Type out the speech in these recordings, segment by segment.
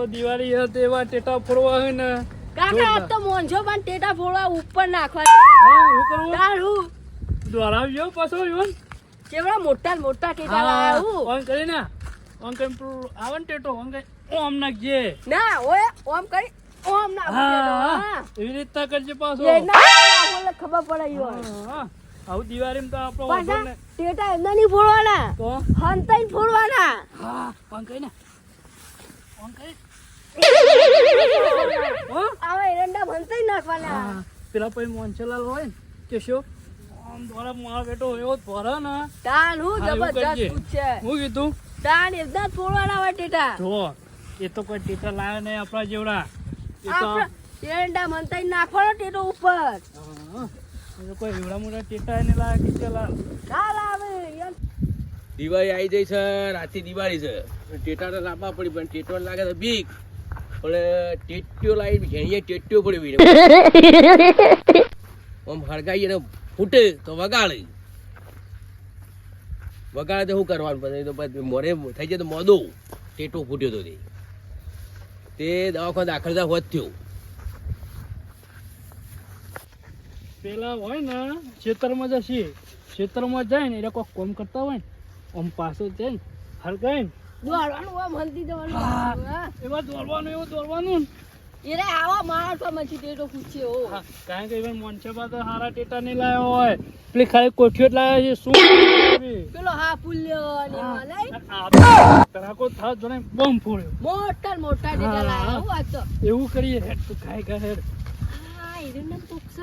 તો દિવાળી હતી એવા ટેટા ફોડવા હોય ને. કાકા આજ તો મોંજો પણ ટેટા ફોડવા ઉપર નાખવા હા હું કરું? તારું. દોરાવજો પાછો યોન કેવડા મોટા મોટા ટેટા લાવ્યા હું. ઓન કરીને ઓન કરીને પેલું આવે ને ટેટો ઓન કરી ઓમ નાખજે. ના ઓય ઓમ કરી ઓમ ના હા. એવી રીતના કરજે પાછો. ના ખબર પડે યોન. આવું દિવાળીમાં તો આપણો વાંધો ને. ટેટા એમના નહીં ફોડવાના. તો? હંતાઈ ફોડવાના. હા ઓન કરીને ઓન કરી. આવા એરંડા હંતાઈ નાખવાના. હા, પેલા પછી મોનસલાલ હોય ને કે શું? આમ દ્વારા મારો બેટો એવો જ ને તાન હું જબરજસ્ત કરજે. હું કીધું? તાન એમના જ હોય ટેટા. જો એ તો કોઈ ટીચર લાવે નહીં આપણા જેવડા. એ તો આમ- આપણે એરંડા હંતાઈ નાખવાનો ટેટો ઉપર. કોઈ એવડા મોટા ટીચર એને લાવે ટીચર લાવે. દિવાળી આવી જઈ છે રાતે દિવાળી છે. ટેટા તો લાવવા પડી પણ ટેટો લાગે તો બીક. પણ ટેટીઓ લાવી ઘેણીએ ટેટીઓ પડી વીને આમ હળગાઈ અને ફૂટે તો વગાડે. વગાડે તો શું કરવાનું? પછી તો પછી મોરે થઈ જાય તો મોદો. ટેટો ફૂટ્યો તો તે. તે દવાખાને દાખલ થયા હોત થયો. પેલા હોય ને ખેતરમાં જશે. ખેતરમાં જાય ને એટલે કોઈ કોમ કરતા હોય ને આમ પાછો જાય ને હરગાય ને. દોડવાનું આમ હલતી જવાનું. એમાં દોડવાનું એવું દોડવાનું? ને આવા માણસો પછી ટેટો પૂછે હો. કારણ કે even મોનસેબા તો હારા ટેટા નહીં લાવ્યો હોય. પેલી ખાલી કોઠીઓ જ લાવ્યા છે શું પેલો હા પુલ્યો અને લઈ. તો તરાકો થાત જોને બમ ફોડ્યો. મોટા મોટા ટેટા હા. હું આ તો. એવું કરીએ હેડ તું ખાઈ ખાય હેડ. હા એનું નામ પૂછ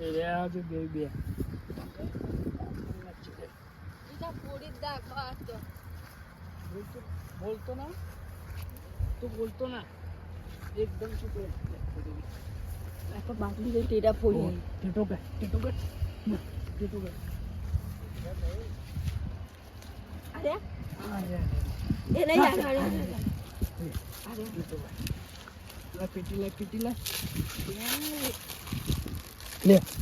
એ રે આ બે બે. ટીટા ફોડી આ તો. બોલતો- ના? તું બોલતો ના? એકદમ શું કરે બાટલી લઈ ટેટા ફોડી. ટેટો કર ટેટો કર ટેટો કર અરે આ રે એ નહીં આ અરે, અરે, અરે. ટેટો લા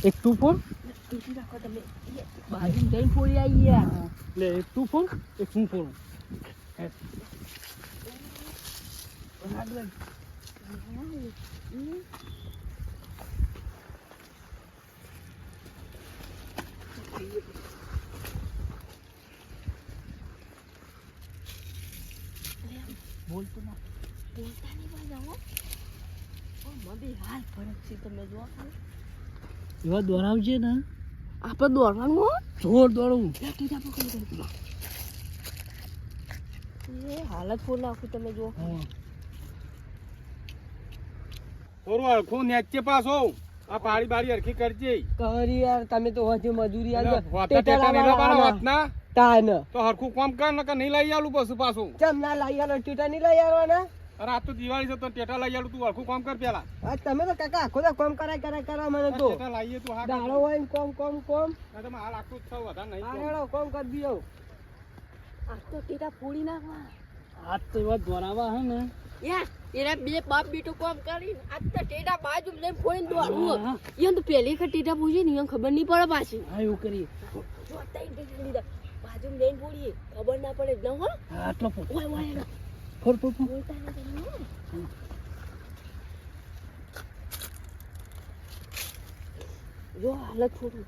એક તું ફોન. ટીટી રાખો તમે. એ, બાજુ જઈને ફોડી આવી લે એક તું ફોન એક હું ફોન બોલતો ના બોલતા નહીં ઓ મબી હાલ ફરક છે તમે જો એવા દોરાવજે ને. આપણે દોડવાનું જોર દોડવું ટીટા પકડી કરી એ હાલત ફૂલ નાખું તમે જો થોડું હરખું નેચે પાછો. આ પાડી બારી હરખી કરજે. કરી યાર તમે તો હજી મજૂરી ટેટા. તાન. તો હરખું કામ કર નકર નહીં લઈ આલું પાછું પાછું. ચમ ના લઈ આલો ટેટા નહીં લઈ આવવાના અરે આ તો દિવાળી છે તો ટેટા લઈ આલું તું હરખું કામ કર પેલા. આ તમે તો કાકા આખો કોમ કરાય કરાય કરા મને તો. ટેટા લાવીએ તું હા દાડો હોય કોમ કોમ કોમ. તમે હાલ આખું જ વધારે નહીં આ કોમ. હેડો કોમ કરી દિયો આ તો ટેટા ફોડી નાખવા. આજ તો એવા દોરાવા હે ને. એના બે બાપ બેટો કોમ કરી આજ તો ટેટા બાજુ લઈને દોડવું. તો પહેલી વખત ટેટા પૂછી ને ઈયોને ખબર નહીં પડે પાછી. હા એવું કરીએ. બાજુ લઈને ફોડીએ ખબર ના પડે ન હો. આટલો ઓય ઓય ફોર ફોર ફોર. બોલતા નહીં જો હાલત ફોડું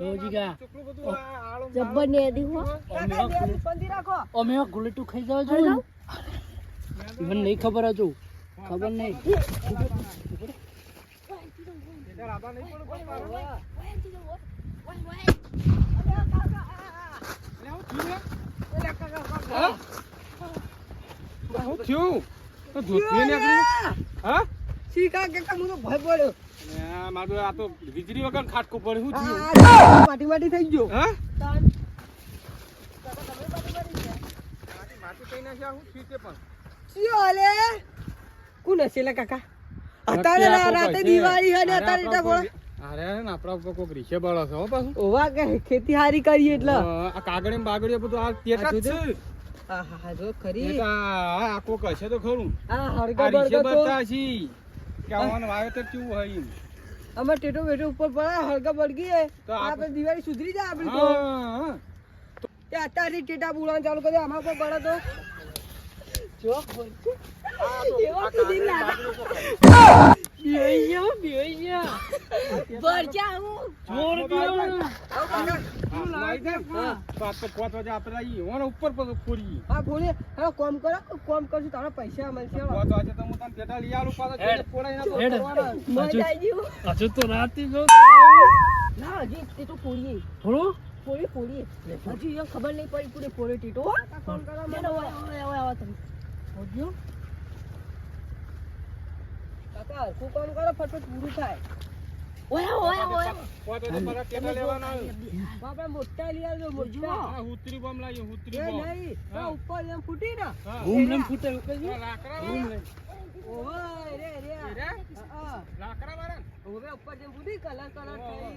જો જીગા ચોખ્ખું બધું આ આળો જબ્બર ને દી હો. અમે ગુલેટું ખાઈ જવા જોઈએ મને નહીં ખબર હજુ. ખબર નહીં. થયું? હા? શું થયું? તો હા? શીખા કે હું તો ભય પડ્યો. મારું આ તો વીજળી વગર ખાટકું પડે શું થયું. માટી માટી થઈ ગયો હા માટી માટી કઈ નાખ્યા શું થયું તે પણ શિયો હાલે કોણ હશે લે કાકા? અત્યારે નક્કી ના આપો રાતે દિવાળી હે ને અત્યારે આપણા ટેટા અરે આપણા ઉપર કોક રીસે બળો છે હો પાછું. ઓવા કે ખેતી હારી કરીએ એટલે. આ કાગળ ને બધું આ તેટા છે. હા હા હા જો ખરી. આ આ કોક હશે તો ખરું. આ આ બળગા તો કે આવાનું વાવેતર કેવું હોય. અમાર ટેટો બેટો ઉપર પડે હળગા બળગી તો આપણે દિવાળી સુધરી જાય આપણી તો હા. અત્યારથી ટેટા બોલવાનું ચાલુ કરી દે. આમાં પણ પડે તો જો. એવા. બેહી જાઓ, બેહી જાઓ. ભરજા હું. જોર બીઓ ઉપર પછી પૂરી હા બોલે હા કોમ કરો કોમ કરશું તારા પૈસા મળશે તો આજે તો હું તને ટેટા લઈ આલું પાછા હેડ. ના તો હેડ. કરવાના. મજા આવી ગયું. હજુ તો રાતે જો ના હજી તે તો પોળીએ થોડું પોળી પોળીએ હજી ખબર નહીં પડી પૂરી પોળે ટીટો. કોમ કરો ચાલો, ઓય, ઓય, ઓય, ઓય, તમે. આવજો. કાકા હરખું કામ કરો ફટફટ પૂરું થાય ઓય, ઓય, ઓય. પોતે તો મારા ટેટા લેવાના આવે. મોટા લઈ આવજો મોટા આ હુતરી બોમ્બ લાવીએ, હુતરી એ નહીં આ ઉપર એમ ફૂટી ને બૂમ લઈને ફૂટે એવું લાકડા બૂમ વાળા? લઈને. રે રે રે? લાકડા વાળા? ઓવે ઉપર જેમ ફૂટી કલર કલર થઈ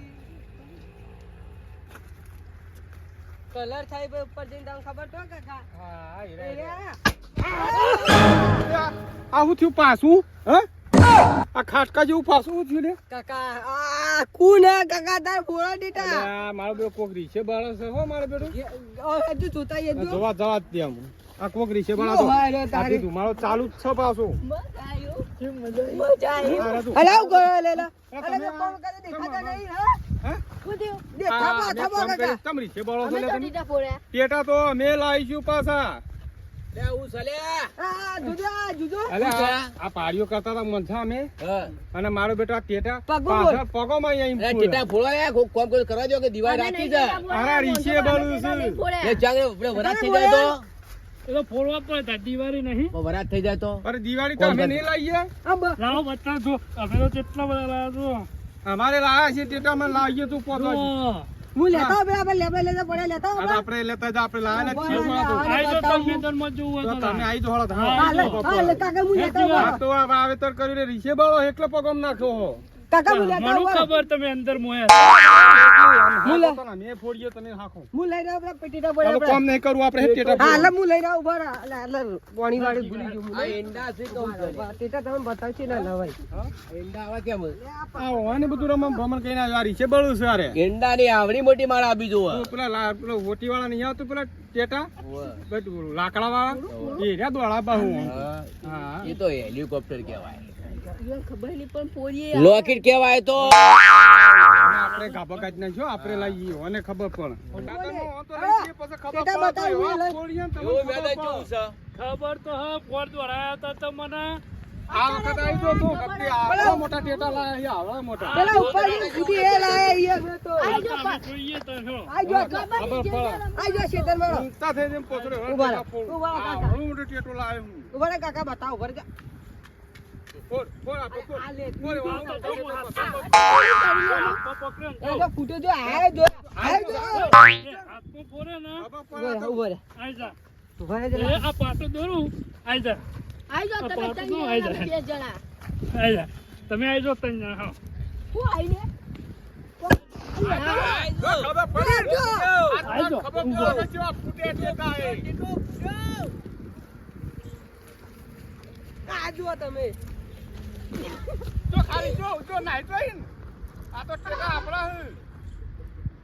કલર થાય ભાઈ ઉપર જઈને તમને ખબર તો કાકા હા, રે. રે. આ હું થયું પાછું હે આ ખાટકા જેવું પાછું થયું લે કાકા આ કોણ કાકા તાર બોળા દીટા અલ્યા, મારો બેટો કોક રીસે બાળો છે હો મારો બેટો. હજુ જોતા ઈ હજુ જવા જવા દે આમ. આ કોક રીસે બાળો તો. આ તારી. મારો ચાલુ જ છે પાછું. મજા આવી? આ તું. આવું કરો લેલા અરે મેં કરે દેખાતા નહીં હા. આ થબો કામ કાકા. કરી, તમ બાળો છો તો તો અમે લાવીશું પાછા. આ જુજો આ જુજો અલે શું છે? આ આ પાડીઓ કરતા હતા મજા અમે. અને મારો બેટો આ ટેટા પગો પાછળ અહીંયા ટેટા ફોડવા યાર કોઈ કરવા દો કે દિવાળી રાખી નહીં છે ટીટા ફોડ્યા, અરે રીસે મોઢું બળું ટીટા નહીં છે. ફોડ્યા. એ ચાંગરે વરાત થઈ જાય તો. એ તો ફોડવા પડે દિવાળી નહીં. વરાત થઈ જાય તો. અરે દિવાળી તો અમે નહીં લાવીએ. લાવો બતા જો. અમે તો કેટલા બધા લાવ્યા અમારે લાયા છે ટેટા અમે લાવીએ તું પોતો. હું લેતા આપણે લેવા લેતા પડે લેતા આવું આપણે લેતા જ આપણે લાયા જ તો. આઈ જો તમે મેદાનમાં જોવું તો તો તમે આઈ આવી જો હળો હા, હા કાકા હું લેતા તો વાવેતર કરીને રીસે બાળો એકલો પગમ નાખ્યો હું. લેતા મને આવું ખબર તમે અંદર મોયા હું લે. અમે ફોડીએ તમે હાખો. મુ લઈ રહ્યો આપણે પેટીટા હવે આપણે કોમ નહીં કરું આપણે ટેટા હા લે મુ લઈ રહ્યો ઊભા રહો. લે વાણી વાળી ભૂલી ગયો હું આ એંડા છે કહું છું. ટેટા તમે બતાવશો ના નવાઈ એંડા આવા કેમ આ હોય બધું રમણ ભમણ કરીને આવ્યો. આ રીસે બળું છે અરે એંડા ની આવડી મોટી માળા આપી જોવો. પેલા લા- પેલો હોટી વાળા નહીં આવતું પેલા ટેટા? લાકડા વાળા એ રે દોડા બાહુ. હા. એ તો હેલિકોપ્ટર કહેવાય. લોકેટ કેવાય તો. આપણે ગાભા કાઢ ના જો આપણે લાવીએ અને ખબર પણ. હું. ખબર તો હા ફોડ દોડાયા હતા તો મને આ વખત આવી જો તું કપડી આવડા મોટા ટેટા લાયા છે, મોટા. પેલા ઉપર સુધી એ લાયા ઈ તો. અમે જોઈએ તો છો. આઈ જો ખબર પડે. જો શેતર મારો ઊંઘતા થઈ જઈને ઊભા. ઊભા કાકા. આવડું મોટું ટેટો લાવ્યો હું. ઊભા કાકા બતાવો ઊભા ફૂટો જો આયો જો આયો જો. એ હાથમાં ફોડે ને. ખબર પડે ઊભા તો. રહે ઊભા રહે. આઈ જા. ઊભા રહે આ પાછો દોરું. આઈ જા. આઈ જાઓ તમે ત્રણ આઈ જણા, જાય. બે જણા. આઈ જા. તમે આઈ જો ત્રણ જણા હા. હું આઈને ખબર પડે? જો. આઈ જો ખબર પડે કેવા ફૂટે ટેટા એ. આ જુઓ તમે. જો ખાલી જો જો નાઈ જોઈ આ તો ટકા આપણા હે.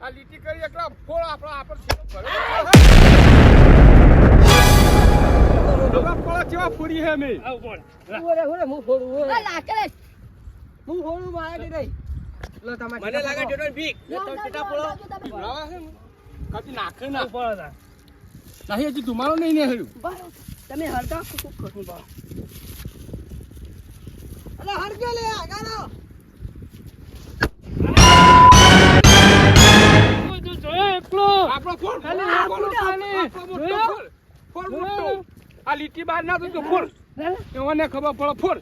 આ લીટી કરી એકલા ફોળ આપણા આપણે છે. પડે કેવા ફોડી હે મે ઊભો રહે, હું ફોડું, રહે. લાકડે હું ફોડું, મારે નહીં. લો, તમારે મને લાગે ટેટા બીક તો ટેટા. લાવા છે ને કાચી નાખે ના ઉપર હતા નહીં હજી ધુમાડો નહીં ને હર્યું. તમે હરતા શું કરો? અલા, હરજો લે, આગાનો. કોઈ તો જોયો એકલો આપણો ફોડ આપણો. ફોડ મોટો. આ લીટી બહાર ના તો લે. એવાને ખબર પડે ફોડ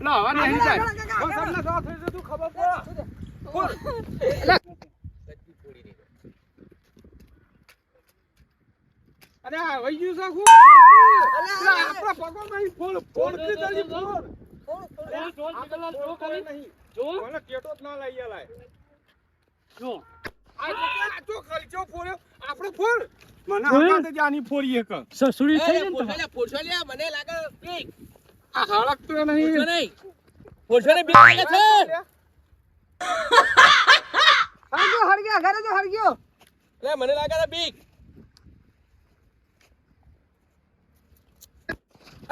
ના હવા નહીં જવા થઈ જતું ખબર પડે. અરે આવી વહી ગયું છે? શું? અલા, આપણા ફોડથી જલ્દી ફોડ મને લાગે બીક આ હળકતો પોછો નહીં નહીં પોછો ને બીક લાગે છે હરજો, હરગ્યો, ઘરે જો હરગ્યો. લે મને લાગે છે બીક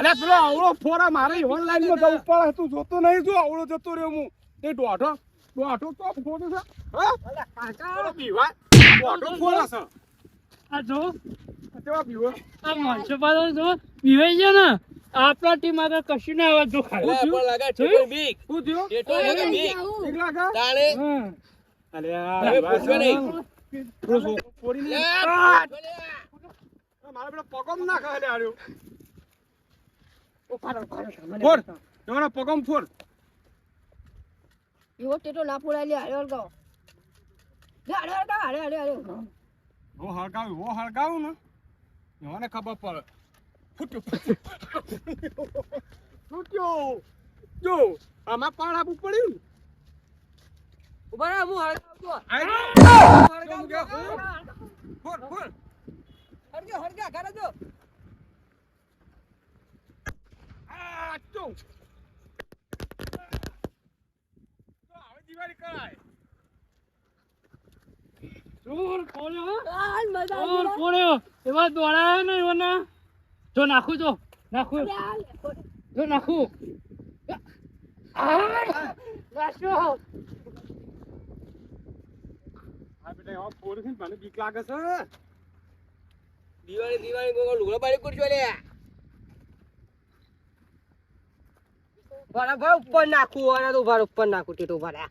અલ્યા પેલો આવડો ફોરા મારે ઓનલાઈનમાં જવું પડે તું જોતો નહીં જો આવડો જતો રહ્યો હું. એ દોઢો દોઢો તો ફોટો છે. હા? પેલો બીવા દોઢો ફોરા છે આ જો. આ કેવા આ માણસો પાસે જો બીવાઈ છે ને આપણા ટીમ આગળ કશું ના આવે જો ખાલી પણ લાગે ટેટો બીક. શું થયું? ટેટો લાગે બીક. ઠીક લાગે? તાણે? હા. હવે બીવા નહીં. થોડો છોકરો ફોડી નહીં. લ્યા, મારે પેલો પગમ ના ખાલે આર્યો ઊભા રહો, ઊભા રહો, મને ફોડ. તમારા પગમ ફોડ. એવો ટેટો ના ફોડાય લે હારે હળગાવો. લે હારે હળગાવો હારે હારે હારે હું હળગાવું હું હળગાવું ને. મને ખબર પડે. ફૂટ્યો ફૂટ્યો ફૂટ્યો. જો આમાં પાણ આપવું પડ્યું. ઊભા રહો, હું હળગાવું. ફોડ ફોડ. હળગ્યા, ઘરે જો. આ ચો તો હવે દિવાળી કરાય. જોર પડ્યો આ મજા જોર આવી પડ્યો એવા ને એવાના જો નાખું જો. નાખું. જો નાખું. આ બેટા હવે ફોડ છે મને બીક લાગે છે દિવાળી દિવાળી કોઈ લુગડો બાળી કરશો લ્યા. ઊભા રહો, ઉપર નાખું અને તો ઊભા ઉપર નાખું ટેટો ભરા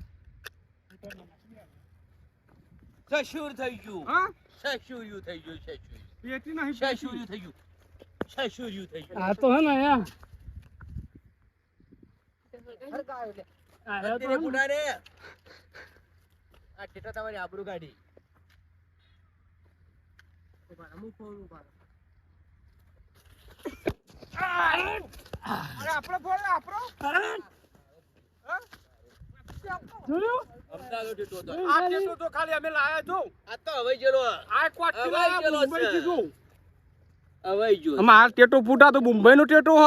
સશુર થઈ ગયું. હા? સસુર્યું થઈ ગયું સસુર પેટી નહીં સસુર્યું થઈ ગયું. સસુર્યું થઈ ગયું. આ તો હે ને યાર આ તો રે. ટેટા તમારી આબરૂ કાઢી. ઊભા હું ફોડું, ઊભા રહો. અરે આપણો ફોડ આપણો જોયું અમદાવાદ ટેટો હતો આ ટેટો તો ખાલી અમે લાયા જો આ તો હવે જેલો આ. કોટી હવે લાયા ગયેલો છે. મુંબઈથી જો હવે જો અમાર આ ટેટો ફૂટા તો મુંબઈ નો ટેટો હ.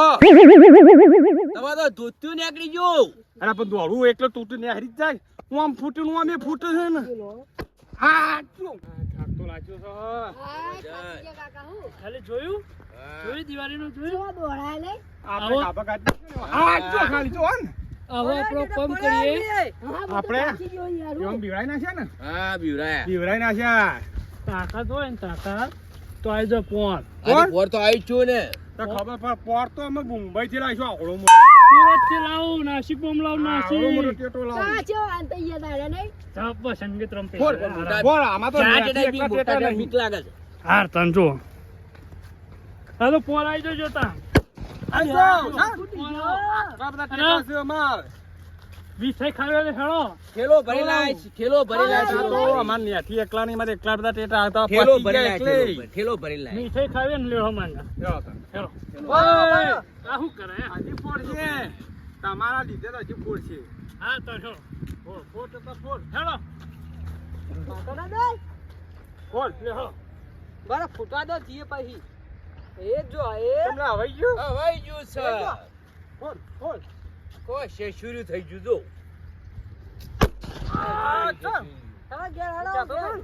તમારે તો ધોત્યું નીકળી ગયું. અરે પણ દોડવું એકલો તૂટી ને હરી જાય. હું આમ ફૂટ્યું હું આમ એ ફૂટે છે ને. હા શું તો લાગ્યો છે હા. થાકી ગયા કાકા હું. ખાલી જોયું? હા. દિવાળીનું જોયું? દોડાય લે. આપણે કાપા કાઢી આ જો ખાલી જો ને હવે આપણો ટેટો કરીએ. નહીં. હા આપણે? એમ બીવડાઈ નાખ્યા ને? હા બીવરાયા બીવડાઈ નાખ્યા. તાકાત હોય ને તાકાત. તો આવી જો પોર પોર તો આવી છું ને. તો ખબર પર પોર તો અમે મુંબઈ થી લાવીશું આવડો સુરતથી લાવું નાસિક બોમ લાવું આવડો મોટો નાસિક ટેટો લાવું. આ ચો આન તૈયાર થાય ને જપ સંગીત રમતે. ફોડ પોર આમાં તો ચા નેથી ટેટા મોટા નહીં. બીક લાગે છે. હાર તન જો. હા ફોન આવી જજો. તા. વિષય ખાવે હેળો? ખેલો ભરી ખેલો આ તો અમાર ન્યાથી એકલા નહીં, મારે એકલા બધા ટેટા. ખેલો ખેલો ખાવે ને લેવો માંગા લ્યો હેળો. ઓય! આ શું કરે? હાજી ફોડ છે. તમારા લીધે તો હજી ફોડ છે. હા તો હેળો. ફોડ, ફોડ તો ફોડ. હેળો. ના. ફોડ. લેહો દો જીએ પછી. એ જો એ તમને હવાઈ ગયું? હવાઈ ગયું છે. કોઈ શેષુર્યું થઈ ગયું જો. આ હાલો,